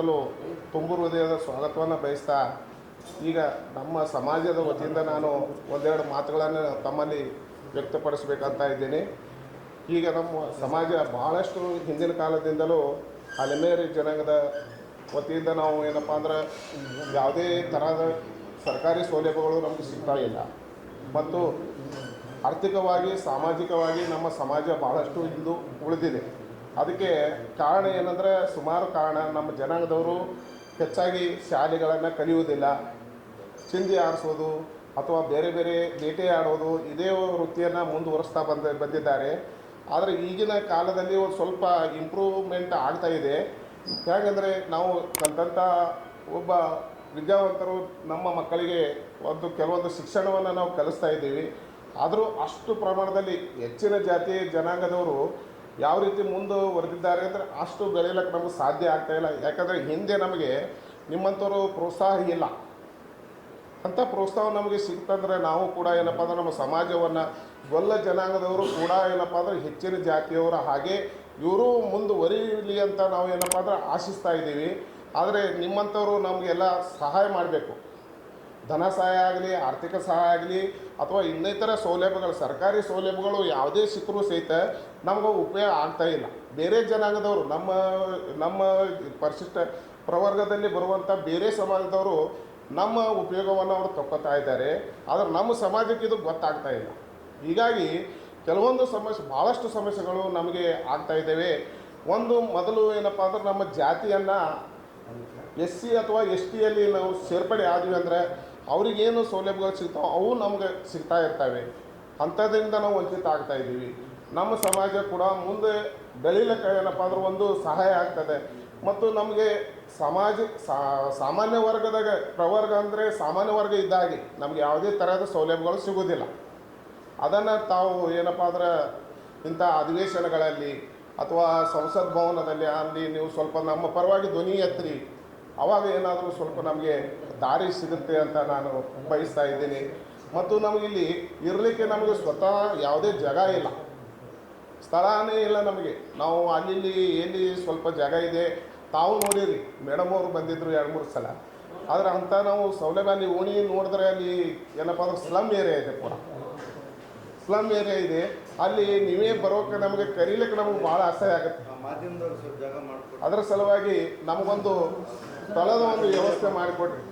ಮೊದಲು ತುಂಬು ಹೃದಯದ ಸ್ವಾಗತವನ್ನು ಬಯಸ್ತಾ, ಈಗ ನಮ್ಮ ಸಮಾಜದ ವತಿಯಿಂದ ನಾನು ಒಂದೆರಡು ಮಾತುಗಳನ್ನು ತಮ್ಮಲ್ಲಿ ವ್ಯಕ್ತಪಡಿಸ್ಬೇಕಂತ ಇದ್ದೀನಿ. ಈಗ ನಮ್ಮ ಸಮಾಜ ಭಾಳಷ್ಟು ಹಿಂದಿನ ಕಾಲದಿಂದಲೂ ಅಲೆಮೇರಿ ಜನಾಂಗದ ವತಿಯಿಂದ ನಾವು ಏನಪ್ಪ ಅಂದ್ರೆ ಯಾವುದೇ ಥರದ ಸರ್ಕಾರಿ ಸೌಲಭ್ಯಗಳು ನಮಗೆ ಸಿಗ್ತಾ ಇಲ್ಲ. ಮತ್ತು ಆರ್ಥಿಕವಾಗಿ, ಸಾಮಾಜಿಕವಾಗಿ ನಮ್ಮ ಸಮಾಜ ಭಾಳಷ್ಟು ಇಂದು ಉಳಿದಿದೆ. ಅದಕ್ಕೆ ಕಾರಣ ಏನಂದರೆ ಸುಮಾರು ಕಾರಣ, ನಮ್ಮ ಜನಾಂಗದವರು ಹೆಚ್ಚಾಗಿ ಶಾಲೆಗಳನ್ನು ಕಲಿಯುವುದಿಲ್ಲ. ಚಿಂದಿ ಆರಿಸೋದು ಅಥವಾ ಬೇರೆ ಬೇರೆ ಬೇಟೆ ಆಡೋದು ಇದೇ ವೃತ್ತಿಯನ್ನು ಮುಂದುವರಿಸ್ತಾ ಬಂದ, ಬಂದಿದ್ದಾರೆ. ಆದರೆ ಈಗಿನ ಕಾಲದಲ್ಲಿ ಒಂದು ಸ್ವಲ್ಪ ಇಂಪ್ರೂವ್ಮೆಂಟ್ ಆಗ್ತಾ ಇದೆ. ಹೇಗೆಂದರೆ ನಾವು ಕಲಿತಂಥ ಒಬ್ಬ ವಿದ್ಯಾವಂತರು ನಮ್ಮ ಮಕ್ಕಳಿಗೆ ಒಂದು ಕೆಲವೊಂದು ಶಿಕ್ಷಣವನ್ನು ನಾವು ಕಲಿಸ್ತಾ ಇದ್ದೀವಿ. ಆದರೂ ಅಷ್ಟು ಪ್ರಮಾಣದಲ್ಲಿ ಹೆಚ್ಚಿನ ಜಾತಿ ಜನಾಂಗದವರು ಯಾವ ರೀತಿ ಮುಂದುವರೆದಿದ್ದಾರೆ ಅಂದರೆ ಅಷ್ಟು ಬೆಳೆಯಲಿಕ್ಕೆ ನಮಗೆ ಸಾಧ್ಯ ಆಗ್ತಾ ಇಲ್ಲ. ಯಾಕಂದರೆ ಹಿಂದೆ ನಮಗೆ ನಿಮ್ಮಂಥವ್ರು ಪ್ರೋತ್ಸಾಹ ಇಲ್ಲ. ಅಂಥ ಪ್ರೋತ್ಸಾಹ ನಮಗೆ ಸಿಕ್ತಂದ್ರೆ ನಾವು ಕೂಡ ಏನಪ್ಪ ಅಂದ್ರೆ ನಮ್ಮ ಸಮಾಜವನ್ನು ಗೊಲ್ಲ ಜನಾಂಗದವರು ಕೂಡ ಏನಪ್ಪ ಅಂದ್ರೆ ಹೆಚ್ಚಿನ ಜಾತಿಯವರ ಹಾಗೆ ಇವರು ಮುಂದುವರಿಯಲಿ ಅಂತ ನಾವು ಏನಪ್ಪ ಅಂದ್ರೆ ಆಶಿಸ್ತಾ ಇದ್ದೀವಿ. ಆದರೆ ನಿಮ್ಮಂಥವರು ನಮಗೆಲ್ಲ ಸಹಾಯ ಮಾಡಬೇಕು. ಧನ ಸಹಾಯ ಆಗಲಿ, ಆರ್ಥಿಕ ಸಹಾಯ ಆಗಲಿ, ಅಥವಾ ಇನ್ನಿತರ ಸೌಲಭ್ಯಗಳು, ಸರ್ಕಾರಿ ಸೌಲಭ್ಯಗಳು ಯಾವುದೇ ಸಿಕ್ಕರೂ ಸಹಿತ ನಮ್ಗೆ ಉಪಯೋಗ ಆಗ್ತಾ ಇಲ್ಲ. ಬೇರೆ ಜನಾಂಗದವರು, ನಮ್ಮ ನಮ್ಮ ಪರಿಶಿಷ್ಟ ಪ್ರವರ್ಗದಲ್ಲಿ ಬರುವಂಥ ಬೇರೆ ಸಮಾಜದವರು ನಮ್ಮ ಉಪಯೋಗವನ್ನು ಅವರು ತಕ್ಕೊತಾ ಇದ್ದಾರೆ. ಆದರೆ ನಮ್ಮ ಸಮಾಜಕ್ಕೆ ಇದು ಗೊತ್ತಾಗ್ತಾ ಇಲ್ಲ. ಹೀಗಾಗಿ ಕೆಲವೊಂದು ಸಮಸ್ಯೆ ಭಾಳಷ್ಟು ಸಮಸ್ಯೆಗಳು ನಮಗೆ ಆಗ್ತಾ ಇದ್ದಾವೆ. ಒಂದು ಮೊದಲು ಏನಪ್ಪ ಅಂದ್ರೆ ನಮ್ಮ ಜಾತಿಯನ್ನು ಎಸ್ ಸಿ ಅಥವಾ ಎಸ್ ಟಿಯಲ್ಲಿ ನಾವು ಸೇರ್ಪಡೆ ಆದ್ವಿ ಅಂದರೆ ಅವ್ರಿಗೇನು ಸೌಲಭ್ಯಗಳು ಸಿಗ್ತಾವೆ ಅವು ನಮ್ಗೆ ಸಿಗ್ತಾ ಇರ್ತವೆ. ಅಂಥದ್ರಿಂದ ನಾವು ವಂಚಿತ ಆಗ್ತಾ ಇದ್ದೀವಿ. ನಮ್ಮ ಸಮಾಜ ಕೂಡ ಮುಂದೆ ಬೆಳೀಲಿಕ್ಕೆ ಏನಪ್ಪ ಅಂದ್ರೆ ಒಂದು ಸಹಾಯ ಆಗ್ತದೆ. ಮತ್ತು ನಮಗೆ ಸಮಾಜ ಸಾಮಾನ್ಯ ವರ್ಗದಾಗ ಪ್ರವರ್ಗ ಅಂದರೆ ಸಾಮಾನ್ಯ ವರ್ಗ ಇದ್ದಾಗಿ ನಮ್ಗೆ ಯಾವುದೇ ಥರದ ಸೌಲಭ್ಯಗಳು ಸಿಗೋದಿಲ್ಲ. ಅದನ್ನು ತಾವು ಏನಪ್ಪ ಅಂದ್ರೆ ಇಂಥ ಅಧಿವೇಶನಗಳಲ್ಲಿ ಅಥವಾ ಸಂಸತ್ ಭವನದಲ್ಲಿ ಅಲ್ಲಿ ನೀವು ಸ್ವಲ್ಪ ನಮ್ಮ ಪರವಾಗಿ ಧ್ವನಿ ಎತ್ತರಿ ಅವಾಗ ಏನಾದರೂ ಸ್ವಲ್ಪ ನಮಗೆ ದಾರಿ ಸಿಗುತ್ತೆ ಅಂತ ನಾನು ಬಯಸ್ತಾ ಇದ್ದೀನಿ. ಮತ್ತು ನಮಗಿಲ್ಲಿ ಇರಲಿಕ್ಕೆ ನಮಗೆ ಸ್ವತಃ ಯಾವುದೇ ಜಾಗ ಇಲ್ಲ. ಸ್ಥಳನೇ ಇಲ್ಲ ನಮಗೆ. ನಾವು ಅಲ್ಲಿ ಎಲ್ಲಿ ಸ್ವಲ್ಪ ಜಾಗ ಇದೆ ತಾವು ನೋಡಿರಿ. ಮೇಡಮ್ ಅವರು ಬಂದಿದ್ದರು ಎರಡು ಮೂರು ಸಲ. ಆದರೆ ಅಂಥ ನಾವು ಸೌಲಭ್ಯ ಅಲ್ಲಿ ಓಣಿ ನೋಡಿದ್ರೆ ಅಲ್ಲಿ ಏನಪ್ಪ ಅಂದ್ರೆ ಸ್ಲಮ್ ಏರಿಯಾ ಇದೆ ಕೂಡ ಸ್ಲಮ್ ಏರಿಯಾ ಇದೆ. ಅಲ್ಲಿ ನೀವೇ ಬರೋಕೆ ನಮಗೆ ಕರೀಲಿಕ್ಕೆ ನಮಗೆ ಭಾಳ ಆಸೆ ಆಗುತ್ತೆ. ಅದರ ಸಲುವಾಗಿ ನಮಗೊಂದು ತಲೆದ ಒಂದು ವ್ಯವಸ್ಥೆ ಮಾಡಿಕೊಡ್ರಿ